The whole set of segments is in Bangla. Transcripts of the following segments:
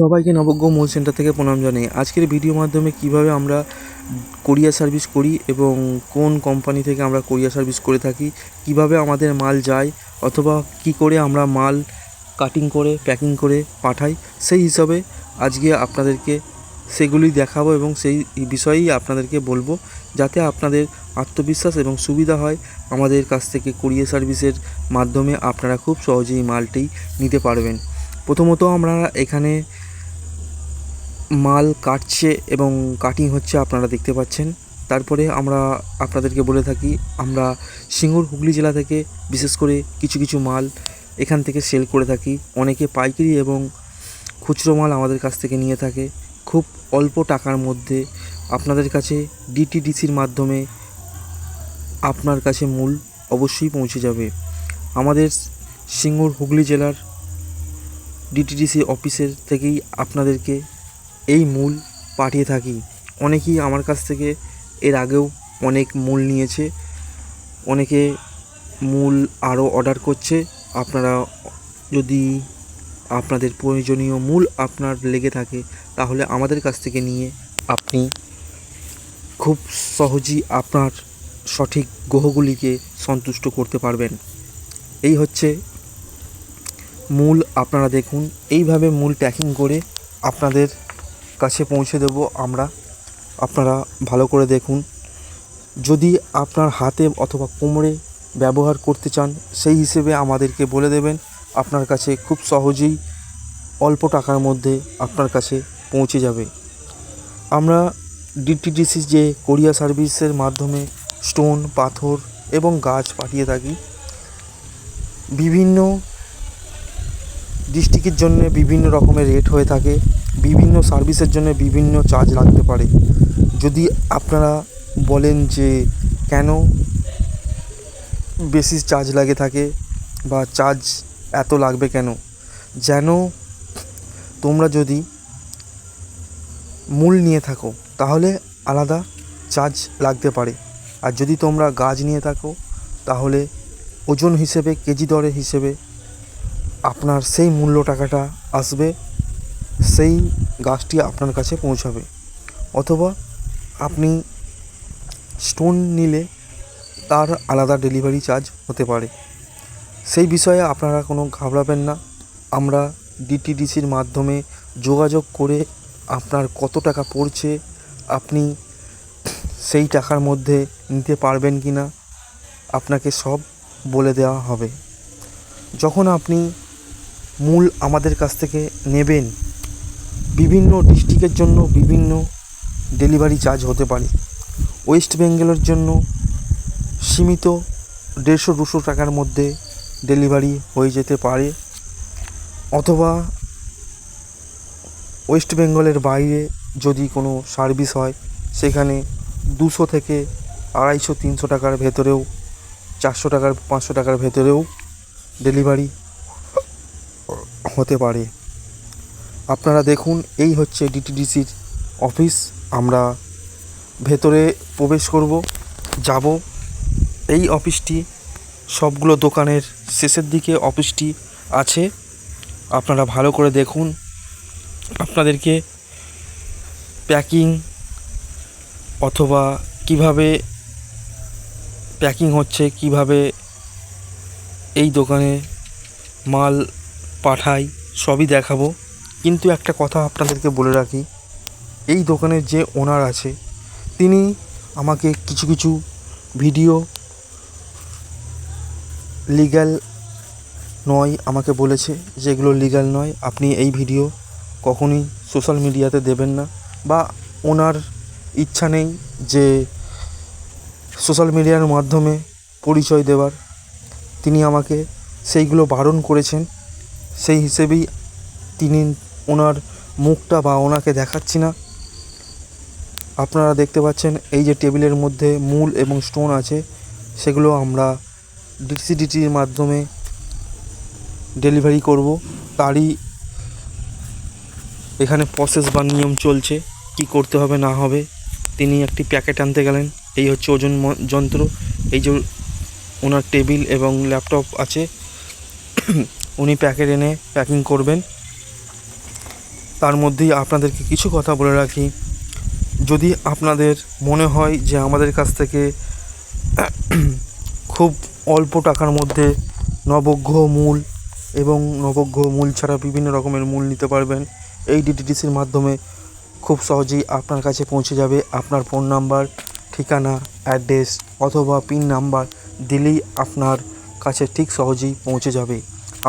সবাইকে নবজ্ঞ মূল সেন্টার থেকে প্রণাম জানাই। আজকের ভিডিও মাধ্যমে কীভাবে আমরা কোরিয়ার সার্ভিস করি এবং কোন কোম্পানি থেকে আমরা কোরিয়ার সার্ভিস করে থাকি, কীভাবে আমাদের মাল যায়, অথবা কি করে আমরা মাল কাটিং করে প্যাকিং করে পাঠাই, সেই হিসাবে আজকে আপনাদেরকে সেগুলি দেখাবো এবং সেই বিষয়েই আপনাদেরকে বলব, যাতে আপনাদের আত্মবিশ্বাস এবং সুবিধা হয় আমাদের কাছ থেকে কোরিয়ার সার্ভিসের মাধ্যমে আপনারা খুব সহজেই মালটি নিতে পারবেন। প্রথমত আমরা এখানে মাল কাটছে এবং কাটিং হচ্ছে আপনারা দেখতে পাচ্ছেন। তারপরে আমরা আপনাদেরকে বলে থাকি, আমরা সিঙ্গুর হুগলি জেলা থেকে বিশেষ করে কিছু কিছু মাল এখান থেকে সেল করে থাকি। অনেকে পাইকারি এবং খুচরো মাল আমাদের কাছ থেকে নিয়ে থাকে। খুব অল্প টাকার মধ্যে আপনাদের কাছে ডিটিডিসির মাধ্যমে আপনার কাছে মূল অবশ্যই পৌঁছে যাবে। আমাদের সিঙ্গুর হুগলি জেলার ডিটিডিসি অফিসের থেকেই আপনাদেরকে এই মূল পাঠিয়ে থাকি। অনেকেই আমার কাছ থেকে এর আগেও অনেক মূল নিয়েছে। অনেকে মূল আরও অর্ডার করছে। আপনারা যদি আপনাদের প্রয়োজনীয় মূল আপনার লেগে থাকে, তাহলে আমাদের কাছ থেকে নিয়ে আপনি খুব সহজেই আপনার সঠিক গ্রহগুলিকে সন্তুষ্ট করতে পারবেন। এই হচ্ছে মূল। আপনারা দেখুন, এইভাবে মূল প্যাকিং করে আপনাদের কাছে পৌঁছে দেব আমরা। আপনারা ভালো করে দেখুন। যদি আপনার হাতে অথবা কোমরে ব্যবহার করতে চান, সেই হিসেবে আমাদেরকে বলে দেবেন। আপনার কাছে খুব সহজেই অল্প টাকার মধ্যে আপনার কাছে পৌঁছে যাবে। আমরা ডিটিডিসি যে কোরিয়া সার্ভিসের মাধ্যমে স্টোন, পাথর এবং গাছ পাঠিয়ে থাকি, বিভিন্ন ডিস্ট্রিক্টের জন্য বিভিন্ন রকমের রেট হয়ে থাকে। বিভিন্ন সার্ভিসের জন্য বিভিন্ন চার্জ লাগতে পারে। যদি আপনারা বলেন যে কেন বেশি চার্জ লাগে থাকে বা চার্জ এত লাগবে কেন, যেন তোমরা যদি মূল নিয়ে থাকো, তাহলে আলাদা চার্জ লাগতে পারে। আর যদি তোমরা গাছ নিয়ে থাকো, তাহলে ওজন হিসেবে, কেজি দরে হিসেবে আপনার সেই মূল্য টাকাটা আসবে। সেই গাছটি আপনার কাছে পৌঁছাবে। অথবা আপনি স্টোন নিলে তার আলাদা ডেলিভারি চার্জ হতে পারে। সেই বিষয়ে আপনারা কোনো ঘাবড়াবেন না। আমরা ডিটিডিসির মাধ্যমে যোগাযোগ করে আপনার কত টাকা পড়ছে, আপনি সেই টাকার মধ্যে নিতে পারবেন কি না আপনাকে সব বলে দেওয়া হবে। যখন আপনি মূল আমাদের কাছ থেকে নেবেন বিভিন্ন ডিস্ট্রিক্টের জন্য বিভিন্ন ডেলিভারি চার্জ হতে পারে। ওয়েস্ট বেঙ্গলের জন্য সীমিত দেড়শো দুশো টাকার মধ্যে ডেলিভারি হয়ে যেতে পারে অথবা ওয়েস্ট বেঙ্গলের বাইরে যদি কোনো সার্ভিস হয়, সেখানে দুশো থেকে আড়াইশো, তিনশো টাকার ভেতরেও, চারশো টাকার, পাঁচশো টাকার ভেতরেও ডেলিভারি হতে পারে। আপনারা দেখুন, এই হচ্ছে ডিটিডিসির অফিস। আমরা ভেতরে প্রবেশ করব, যাব। এই অফিসটি সবগুলো দোকানের শেষের দিকে অফিসটি আছে। আপনারা ভালো করে দেখুন, আপনাদেরকে প্যাকিং অথবা কীভাবে প্যাকিং হচ্ছে, কীভাবে এই দোকানে মাল পাঠাই, সবই দেখাবো। কিন্তু একটা কথা আপনাদেরকে বলে রাখি, এই দোকানের যে ওনার আছে, তিনি আমাকে কিছু কিছু ভিডিও লিগ্যাল নয় আমাকে বলেছে যে এগুলো লিগ্যাল নয়, আপনি এই ভিডিও কখনোই সোশ্যাল মিডিয়াতে দেবেন না। বা ওনার ইচ্ছা নেই যে সোশ্যাল মিডিয়ার মাধ্যমে পরিচয় দেওয়ার। তিনি আমাকে সেইগুলো বারণ করেছেন, সেই হিসেবেই তিনি ওনার মুখটা বা ওনাকে দেখাচ্ছি না। আপনারা দেখতে পাচ্ছেন এই যে টেবিলের মধ্যে মূল এবং স্টোন আছে, সেগুলো আমরা ডিসিডিটির মাধ্যমে ডেলিভারি করব। তারই এখানে প্রসেস বা নিয়ম চলছে, কি করতে হবে না হবে। তিনি একটি প্যাকেট আনতে গেলেন। এই হচ্ছে ওজন যন্ত্র। এই যে ওনার টেবিল এবং ল্যাপটপ আছে, উনি প্যাকেট এনে প্যাকিং করবেন। তার মধ্যেই আপনাদেরকে কিছু কথা বলে রাখি। যদি আপনাদের মনে হয় যে আমাদের কাছ থেকে খুব অল্প টাকার মধ্যে নবগ্রহ মূল এবং নবগ্রহ মূল ছাড়া বিভিন্ন রকমের মূল নিতে পারবেন, এই ডিটিডিসির মাধ্যমে খুব সহজেই আপনার কাছে পৌঁছে যাবে। আপনার ফোন নাম্বার, ঠিকানা, অ্যাড্রেস অথবা পিন নাম্বার দিলেই আপনার কাছে ঠিক সহজেই পৌঁছে যাবে।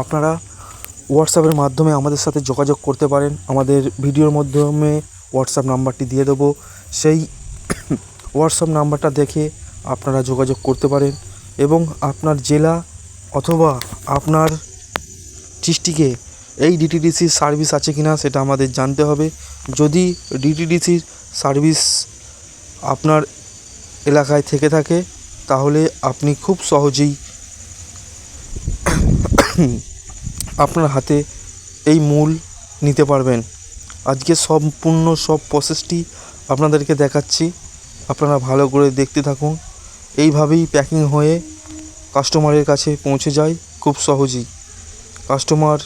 আপনারা হোয়াটসঅ্যাপের মাধ্যমে আমাদের সাথে যোগাযোগ করতে পারেন। আমাদের ভিডিওর মাধ্যমে হোয়াটসঅ্যাপ নাম্বারটি দিয়ে দেবো। সেই হোয়াটসঅ্যাপ নাম্বারটা দেখে আপনারা যোগাযোগ করতে পারেন এবং আপনার জেলা অথবা আপনার ডিস্ট্রিক্টে এই ডিটিডিসির সার্ভিস আছে কি না সেটা আমাদের জানতে হবে। যদি ডিটিডিসির সার্ভিস আপনার এলাকায় থেকে থাকে, তাহলে আপনি খুব সহজেই আপনার হাতে এই মূল নিতে পারবেন। আজকে সম্পূর্ণ সব প্রসেসটি আপনাদেরকে দেখাচ্ছি। আপনারা ভালো করে দেখতে থাকুন। এইভাবেই প্যাকিং হয়ে কাস্টমারের কাছে পৌঁছে যায় খুব সহজেই। কাস্টমার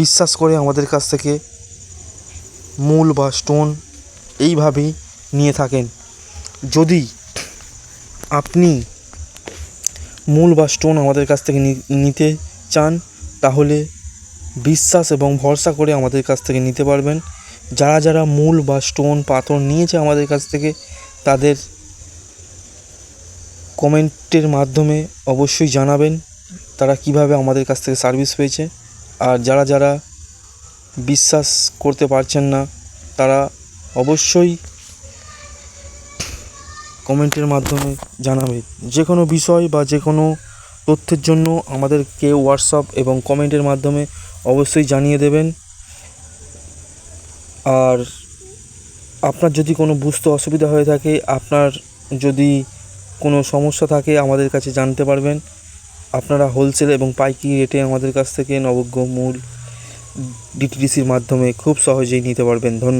বিশ্বাস করে আমাদের কাছ থেকে মূল বা স্টোন এইভাবেই নিয়ে থাকেন। যদি আপনি মূল বা স্টোন আমাদের কাছ থেকে নিতে চান তাহলে বিশ্বাস এবং ভরসা করে আমাদের কাছ থেকে নিতে পারবেন। যারা যারা মূল বা স্টোন পাথর নিয়েছে আমাদের কাছ থেকে, তাদের কমেন্টের মাধ্যমে অবশ্যই জানাবেন তারা কীভাবে আমাদের কাছ থেকে সার্ভিস পেয়েছে। আর যারা যারা বিশ্বাস করতে পারছেন না, তারা অবশ্যই কমেন্টের মাধ্যমে জানাবে। যে কোনো বিষয় বা যে কোনো তথ্যের জন্য আমাদেরকে হোয়াটসঅ্যাপ এবং কমেন্টের মাধ্যমে অবশ্যই জানিয়ে দেবেন। আর আপনার যদি কোনো বুঝতে অসুবিধা হয়ে থাকে, আপনার যদি কোনো সমস্যা থাকে, আমাদের কাছে জানতে পারবেন। আপনারা হোলসেল এবং পাইকারি রেটে আমাদের কাছ থেকে নবজ্ঞ মূল ডিটিডিসির মাধ্যমে খুব সহজেই নিতে পারবেন। ধন্যবাদ।